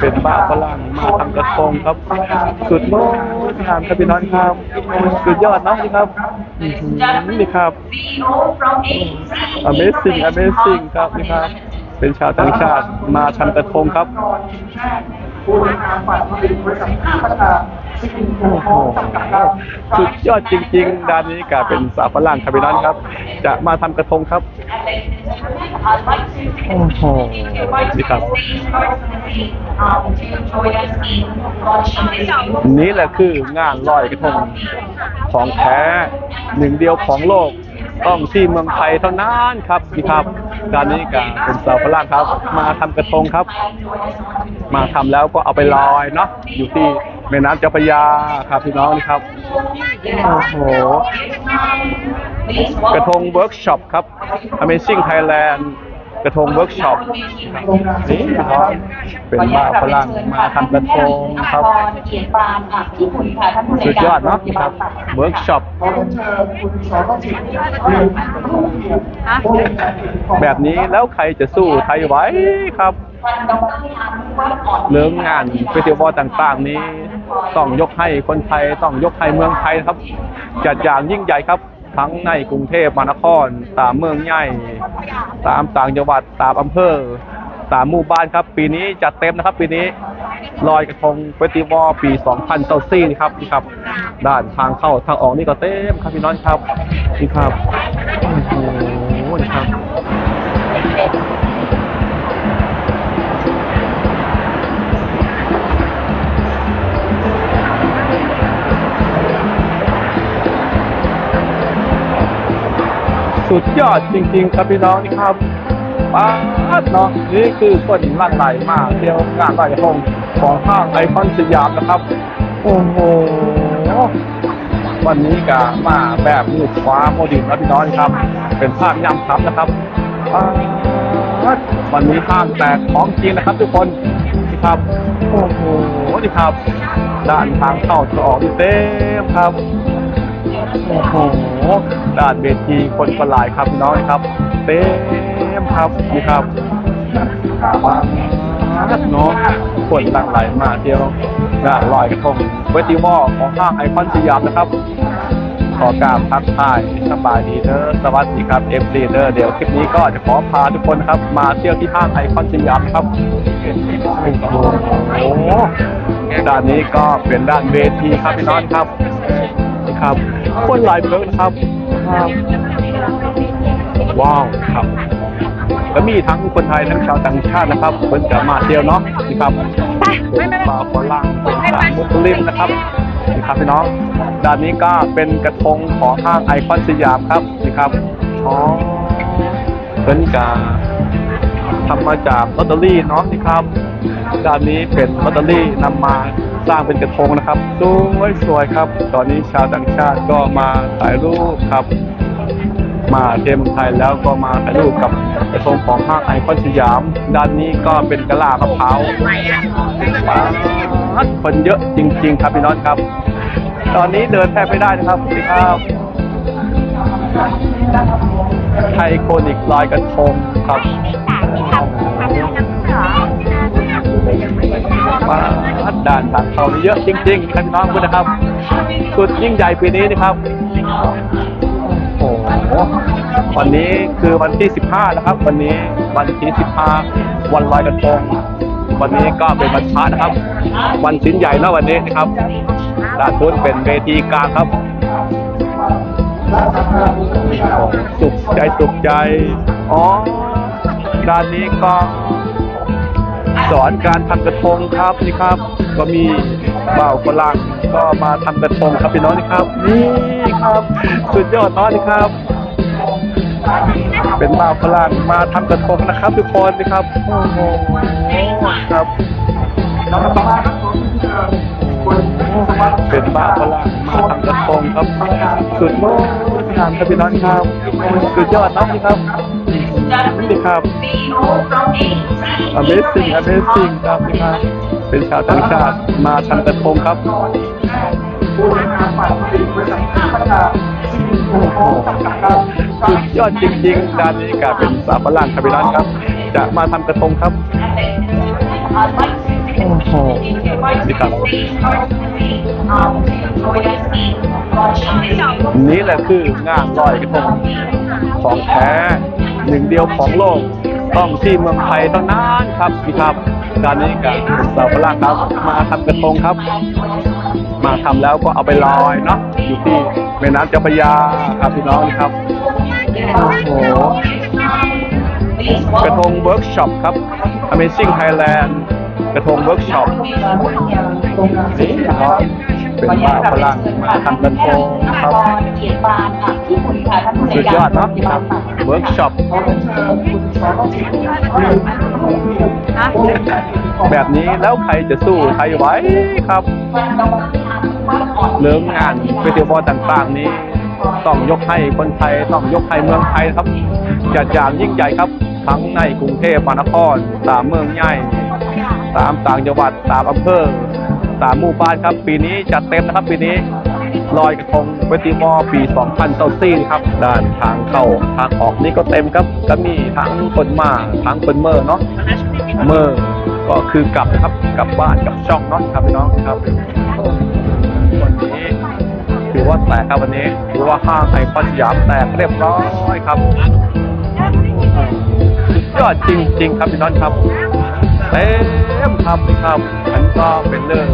เป็นบ้าฝรั่งมาทำกระทงครับ สุดโลดงามครับพี่น้องครับ สุดยอดเนาะนี่ครับนี่ครับ Amazing Amazing ครับนี่ครับ เป็นชาวต่างชาติมาทำกระทงครับผู้บริหารฝ่ายผลิตบริษัทพัฒนาสิ่งแวดล้อมจำกัดครับ สุดยอดจริง ๆ ด้านนี้ก็เป็นสาวฝรั่งครับพี่น้องครับ จะมาทำกระทงครับโอ้โหนี่ครับ นี่แหละคืองานลอยกระทงของแท้หนึ่งเดียวของโลกต้องที่เมืองไทยเท่านั้นครับนี่ครับการนี้ก็เป็นสาวฝรั่งครับ มาทำกระทงครับ มาทำแล้วก็เอาไปลอยเนาะอยู่ที่ แม่น้ำเจ้าพระยาครับพี่น้องนี่ครับโอ้โหกระทงเวิร์กช็อปครับ Amazing Thailand กระทงเวิร์กช็อปนี่ครับเป็นบ้าฝรั่งมาทำกระทงครับเขียนปานค่ะญี่ปุ่นค่ะท่านผู้ในสุดยอดเนาะครับเวิร์กช็อปขอเรียนเชิญคุณสอนจิตเรียนผู้เกียรติผู้บริหารของแบบนี้แล้วใครจะสู้ไทยไหว้ครับวันดรพิธานว่าอ่อนเรื่องงานเฟสติวัลต่างๆ นี้ ต้องยกให้คนไทยต้องยกให้เมืองไทยนะครับ จัดอย่างยิ่งใหญ่ครับ ทั้งในกรุงเทพมหานคร ตามเมืองใหญ่ ตามต่างจังหวัด ตามอำเภอ ตามหมู่บ้านครับ ปีนี้จัดเต็มนะครับ ปีนี้ลอยกระทงเฟสติวัลปี 2024ครับนี่ครับ ด้านทางเข้าทางออกนี่ก็เต็มครับพี่น้องครับนี่ครับโอ้โหนี่ครับ สุดยอดจริง ๆ ครับพี่น้องนี่ครับป้าเนาะนี่คือคนลั่นไหลมากเที่ยวงานลอยกระทงของห้างไอคอนสยามนะครับ โอ้โหวันนี้ก็มาแบบมือขวาโมดิลนะพี่น้องครับ เป็นภาพย่ำครับนะครับวันนี้ห้างแตกของจริงนะครับทุกคนนี่ครับโอ้โหนี่ครับด้านทางเข้าจะออกเต็มครับ โอ้โหด้านเวทีคนก็หลายครับน้องครับ เต็มครับนี่ครับว้าวเนาะคนหลั่งไหลมาเที่ยวงานลอยกระทงเวทีวอลของห้างไอคอนสยามนะครับ ขอกราบทักทายสบายดีเด้อสวัสดีครับเอฟซีเด้อเดี๋ยวคลิปนี้ก็จะขอพาทุกคนครับ มาเที่ยวที่ห้างไอคอนสยามครับโอ้โหด้านนี้ก็เป็นด้านเวทีครับพี่น้องครับ ครับคนหลายเมืองนะครับครับว้าวครับแล้วมีทั้งคนไทยทั้งชาวต่างชาตินะครับเพิ่นจะมาเที่ยวเนาะนี่ครับเป็นบาวฝรั่งเป็นชาวมุสลิมนะครับนี่ครับพี่น้องด้านนี้ก็เป็นกระทงของห้างไอคอนสยามครับนี่ครับอ๋อเพิ่นกาทำมาจากลอตเตอรี่เนาะนี่ครับ ด้านนี้เป็นลอตเตอรี่นำมาสร้างเป็นกระทงนะครับสวยสวยครับ ตอนนี้ชาวต่างชาติก็มาถ่ายรูปครับ มาเทมไทยแล้วก็มาถ่ายรูปกับกระทงของห้างไอคอนสยาม ด้านนี้ก็เป็นกะลามะพร้าวว้าวคนเยอะจริง ๆ ครับพี่น้องครับ ตอนนี้เดินแทบไม่ได้นะครับสวัสดีครับไทยโคนิกลอยกระทงครับ ด่งเขานี่เยอะจริงๆครับพี่น้องคุณนะครับสุดยิ่งใหญ่ปีนี้นะครับโอ้โหวันนี้คือวันที่ 15 นะครับ วันนี้วันที่ 15 วันลอยกระทงวันนี้ก็เป็นวันพระนะครับ วันสิ้นใหญ่แล้ววันนี้นะครับด้านบนเป็นเวทีกลางครับ สุขใจสุขใจ อ๋อด้านนี้ก็ สอนการทำกระทงครับนี่ครับ ก็มีบ่าวฝรั่งก็มาทำกระทงครับพี่น้องนี่ครับ นี่ครับ สุดยอดเนาะนี่ครับ เป็นบ่าวฝรั่งมาทำกระทงนะครับ ทุกคนนี่ครับโอ้โหครับแล้วก็ต่อมาครับผมเป็นบ่าวฝรั่งมาทำกระทงครับ สุดโลดงามครับพี่น้องครับ สุดยอดนาะนี่ครับ นี่ครับ Amazing Amazing ครับนี่ครับ เป็นชาวต่างชาติมาทำกระทงครับผู้บริหารฝ่ายผลิตบริษัทพัฒนาสิ่งแวดล้อมจำกัดครับสุดยอดจริงๆด้านนี้ก็เป็นสาวฝรั่งครับพี่น้องครับ จะมาทำกระทงครับโอ้โหนี่ครับนี่แหละคืองานลอยกระทงของแท้ หนึ่งเดียวของโลก ต้องที่เมืองไทยเท่านั้นครับพี่ครับ การนี้กับสาวพลังครับ มาทำกระทงครับ มาทำแล้วก็เอาไปลอยเนาะอยู่ที่แม่น้ำเจ้าพระยาครับพี่น้องครับโอ้โหกระทงเวิร์กช็อปครับ Amazing Thailand กระทงเวิร์กช็อปนี่ครับเป็นบ้าฝรั่งมาทำกระทงครับ ค่ะญี่ปุ่นค่ะท่านผู้ในสุดยอดเนาะครับเวิร์กช็อปแบบนี้แล้วใครจะสู้ใครไหวครับ เรื่องงานเฟสติวัลต่างๆ นี้ ต้องยกให้คนไทยต้องยกให้เมืองไทยครับ จัดอย่างยิ่งใหญ่ครับ ทั้งในกรุงเทพมหานครสามเมืองใหญ่สามต่างจังหวัดสามอำเภอสามหมู่บ้านครับ ปีนี้จัดเต็มนะครับปีนี้ ลอยกระทงเฟสติวัลปี 2024ครับ ด้านทางเข้าทางออกนี่ก็เต็มครับก็มีทั้งคนมาทั้งคนเมอร์เนาะเมอร์ก็คือกลับครับกลับบ้านกลับช่องเนาะครับพี่น้องครับวันนี้ถือว่าแตกครับวันนี้ถือว่าห้างไอคอนสยามแตกเรียบร้อยครับสุดยอดจริง ๆ ครับพี่น้องครับเต็มครับนี่ครับอันก็เป็นเรื่อง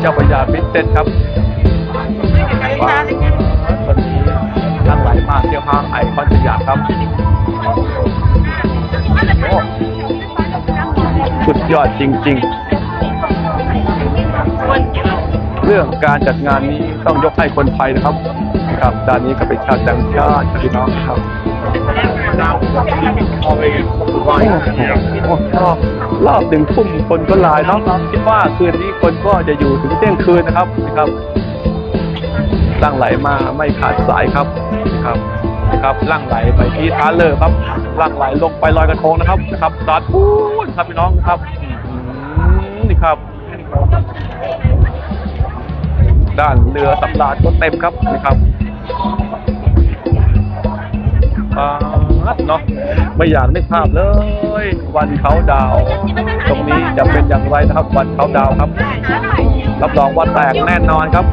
เจ้าพระยาพิเศษครับ ครับโอ้สุดยอดจริง ๆ เรื่องการจัดงานนี้ต้องยกให้คนไทยนะครับ ครับด้านนี้ก็เป็นชาวต่างชาติพี่น้องครับรอบหนึ่งทุ่มคนก็ลายเนาะคิดว่าคืนนี้คนก็จะอยู่ถึงเที่ยงคืนนะครับนะครับล่างไหลมาไม่ขาดสายครับครับะครับล่างไหลไปที่ท่าเรือครับล่างไหลลงไปลอยกระทงนะครับนะครับดัดพูนครับพี่น้องครับนี่ครับ ด้านเรือสำราญก็เต็มครับนะครับอ่าเนาะไม่อยากนึกภาพเลย วันเขาดาว ตรงนี้จะเป็นอย่างไรนะครับ วันเขาดาวครับ รับรองว่าแตกแน่นอนครับ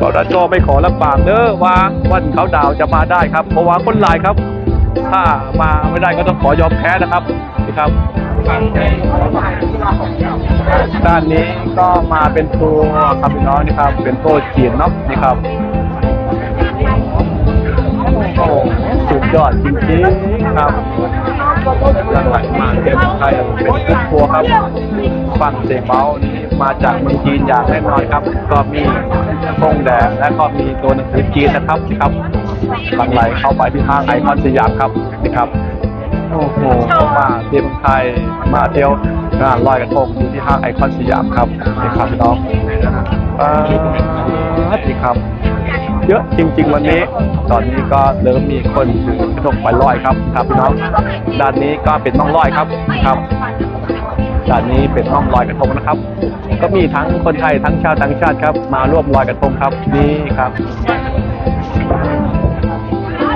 กรจไม่ขอรับปากเด้อว่าวันเขาดาวจะมาได้ครับเพราะว่าคนหลายครับ ถ้ามาไม่ได้ก็ต้องขอยอมแพ้นะครับนี่ครับด้านนี้ก็มาเป็นตัวครับพี่น้องนี่ครับ เป็นตัวจีนเนาะนี่ครับโอ้สุดยอดจริงๆครับ หลังไหลมาเก็บไทยเป็นทุกทัวครับฟังเสียงเมาส์นี้มาจากเมืองจีนอย่างแน่นอนครับ ก็มีธงแดงและก็มีตัวหนังสือจีนนะครับครับหลังไหลเข้าไปที่ห้างไอคอนสยามครับนี่ครับโอ้โหมาเที่ยวเมืองไทยมาเที่ยวงานลอยกระทงอยู่ที่ห้างไอคอนสยามครับนี่ครับพี่น้องอ่านี่ครับ เยอะจริง ๆ วันนี้ ตอนนี้ก็เริ่มมีคนถือกระทงไปลอยครับครับพี่น้องด้านนี้ก็เป็นน้องลอยครับครับด้านนี้เป็นน้องลอยกระทงนะครับ ก็มีทั้งคนไทยทั้งชาวต่างชาติครับ มาร่วมลอยกระทงครับนี่ครับ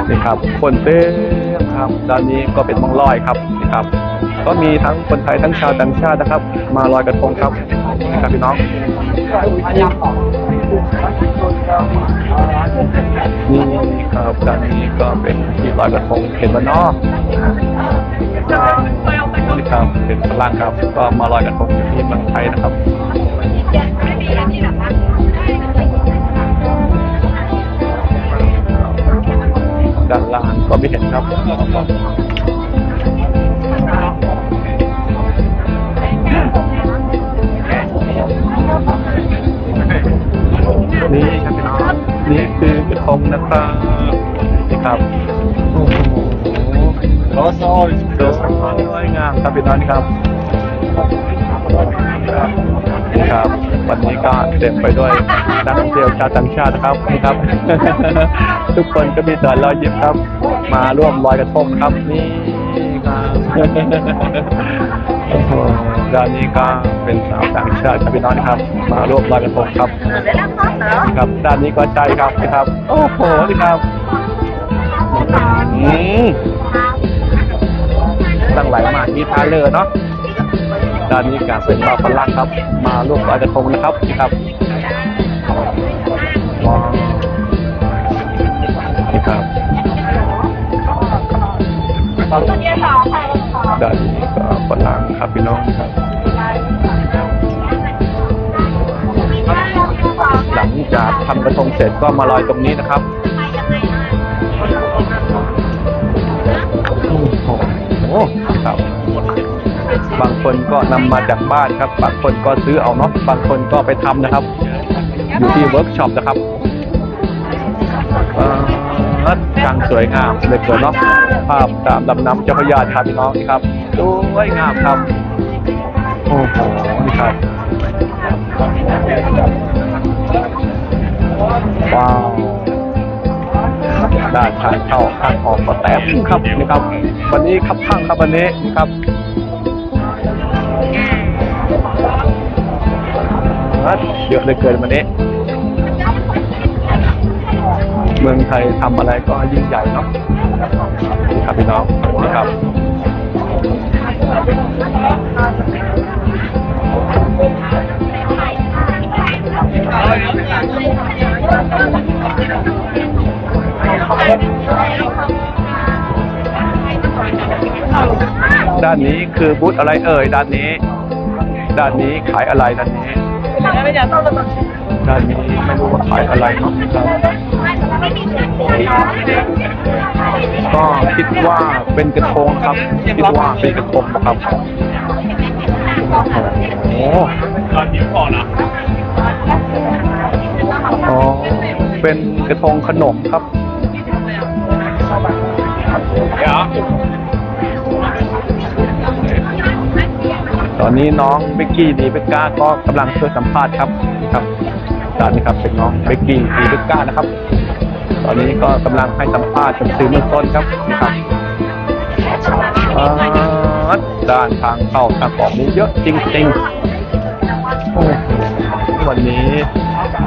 นี่ครับ คนเต็มครับด้านนี้ก็เป็นมองลอยครับนี่ครับ ก็มีทั้งคนไทยทั้งชาวต่างชาตินะครับ มาลอยกระทงครับครับพี่น้อง ครับด้านนี้ก็เป็นที่ลอยกระทงเห็นบ้านนอกนี่ครับเป็นฝรั่งครับ ก็มาลอยกระทงอยู่ที่เมืองไทยนะครับด้านล่างก็ไม่เห็นครับ นี่ครับพี่น้องนี่คือกระทงนะครับนี่ครับโอ้โหรสโอยโรสโอยงามครับพี่น้องครับนี่ครับวันนี้ก็เต็มไปด้วยนักท่องเที่ยวชาวต่างชาตินะครับนี่ครับ ทุกคนก็มีแต่รอยยิ้มครับ มาร่วมลอยกระทงครับนี่ โอ้โหด้านนี้ก็เป็นสาวต่างชาติครับพี่น้องนะครับ มาร่วมลอยกระทงครับ ครับด้านนี้ก็ใจครับนะครับ โอ้โหนี่ครับอืมตั้งไหลายมากที่ท่าเรือเนาะด้านนี้การเป็นชาวฝรั่งครับ มาร่วมลอยกระทงนะครับนี่ครับว้าวนี่ ครับด้านนี้ก็ฝรั่งครับพี่น้องครับ หลังจากทำกระทงเสร็จก็มาลอยตรงนี้นะครับโอ้ครับ บางคนก็นำมาจากบ้านครับ บางคนก็ซื้อเอาเนาะ บางคนก็ไปทำนะครับ อยู่ที่เวิร์กช็อปนะครับ อช่างสวยงามเลยเกินเนาะภาพตามลำน้ำเจ้าพระยาครับพี่น้องนี่ครับสวยงามครับโอ้โหนี่ครับว้าวด้านทางเข้าทางออกก็แต้มครับนี่ครับ วันนี้ครับข้างครับวันนี้นี่ครับเยอะเลยเกินวันนี้ เมืองไทยทำอะไรก็ยิ่งใหญ่เนาะครับพี่น้องนี่ครับด้านนี้คือบูธอะไรเอ่ยด้านนี้ ด้านนี้ขายอะไรด้านนี้ด้านนี้ไม่รู้ว่าขายอะไรเนาะครับ ก็คิดว่าเป็นกระทงครับ คิดว่าเป็นกระทงนะครับโอ้โหอ๋อเป็นกระทงขนมครับตอนนี้น้องเบกกี้ดีเบกก้าก็กำลังช่วยสัมภาษณ์ครับ ครับด้านนี้ครับเป็นน้องเบกกี้ดีเบกก้านะครับ ตอนนี้ก็กำลังให้สัมภาษณ์กับสื่อมวลชนครับครับด้านทางเข้าทางออกนี้เยอะจริงๆวันนี้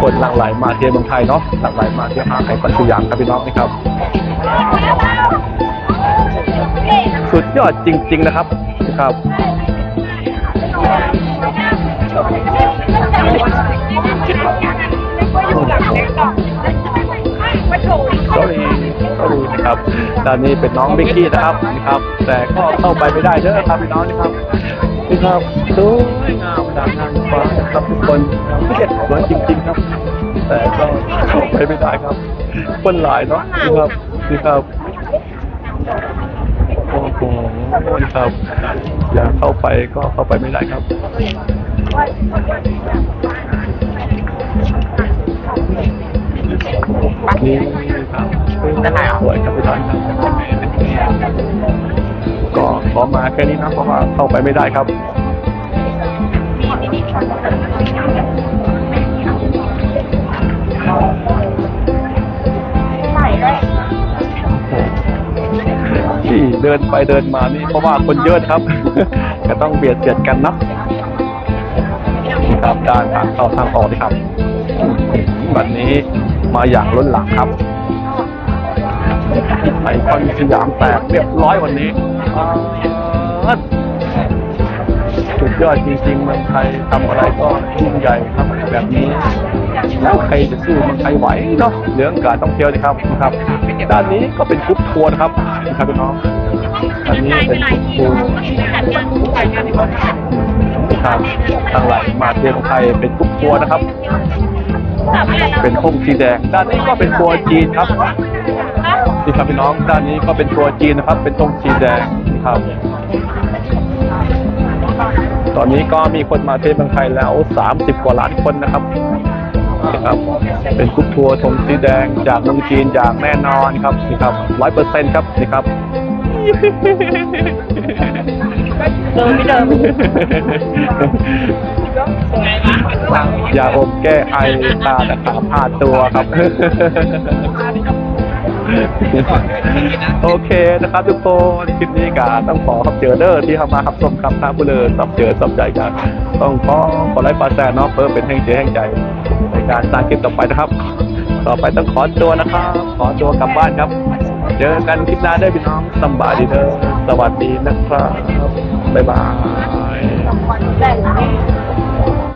คนหลั่งไหลมาเที่ยวเมืองไทยเนาะหลั่งไหลมาเที่ยวห้างไอคอนสยามครับพี่น้องนี่ครับ สุดยอดจริง ๆนะครับนะครับ ครับด้านนี้เป็นน้องบิกกี้นะครับนะครับ แต่ก็เข้าไปไม่ได้เด้อครับพี่น้องนะครับนี่ครับสวยงามดังนางฟ้าครับทุกคนเด็ดสวยจริง ๆ ครับ แต่ก็เข้าไปไม่ได้ครับคนหลายเนาะนี่ครับนี่ครับโอ้โหนี่ครับ อยากเข้าไปก็เข้าไปไม่ได้ครับ นี่ครับสวยครับพี่น้องครับก็ขอมาแค่นี้นะเพราะว่าเข้าไปไม่ได้ครับที่เดินไปเดินมานี่เพราะว่าคนเยอะครับก็ต้องเบียดเสียดกันนะครับด้านทางเข้าทางออกนี่ครับวันนี้ มาอย่างล้นหลามครับไอคอนสยามแตกเรียบร้อยวันนี้อ่าสุดยอดจริงๆมืองไทยทำอะไรก็ยิ่งใหญ่ครับแบบนี้ แล้วใครจะสู้มืองไทยไหวเนาะเรื่องการท่องเที่ยวนะครับนะครับ ด้านนี้ก็เป็นกรุ๊ปทัวร์นะครับนะครับพี่น้องอันนี้เป็นกรุ๊ปทัวร์ครับทางไหลมาเที่ยวเมืองไทยเป็นกรุ๊ปทัวร์นะครับ เป็นห้องสีแดง ด้านนี้ก็เป็นทัวร์จีนครับนี่ครับพี่น้องด้านนี้ก็เป็นทัวร์จีนนะครับ เป็นธงสีแดงนี่ครับ ตอนนี้ก็มีคนมาเที่ยวเมืองไทยแล้ว 30 กว่าล้านคนนะครับนะครับเป็นกรุ๊ปทัวร์ธงสีแดงจากเมืองจีนอย่างแน่นอนครับนี่ครับร้อยเปอร์เซ็นต์ครับนี่ครับเดิมไม่เดิม ยาอมแก้ไอตาแตะขาบห้าตัวครับ โอเคนะครับทุกคนคลิปนี้ก็ต้องขอขับเจอเด้อที่เข้ามาขับชมครับทาผู้เลยสับเจอสับใจกันต้องขอขอไลค์ปาแซนเนาะเพื่อเป็นแห่งใจแห่งใจ ในการสร้างคลิปต่อไปนะครับ ต่อไปต้องขอตัวนะครับ ขอตัวกลับบ้านครับ เจอกันคลิปหน้าเด้พี่น้องสำบายดีเด้อสวัสดีนะครับบ๊ายบาย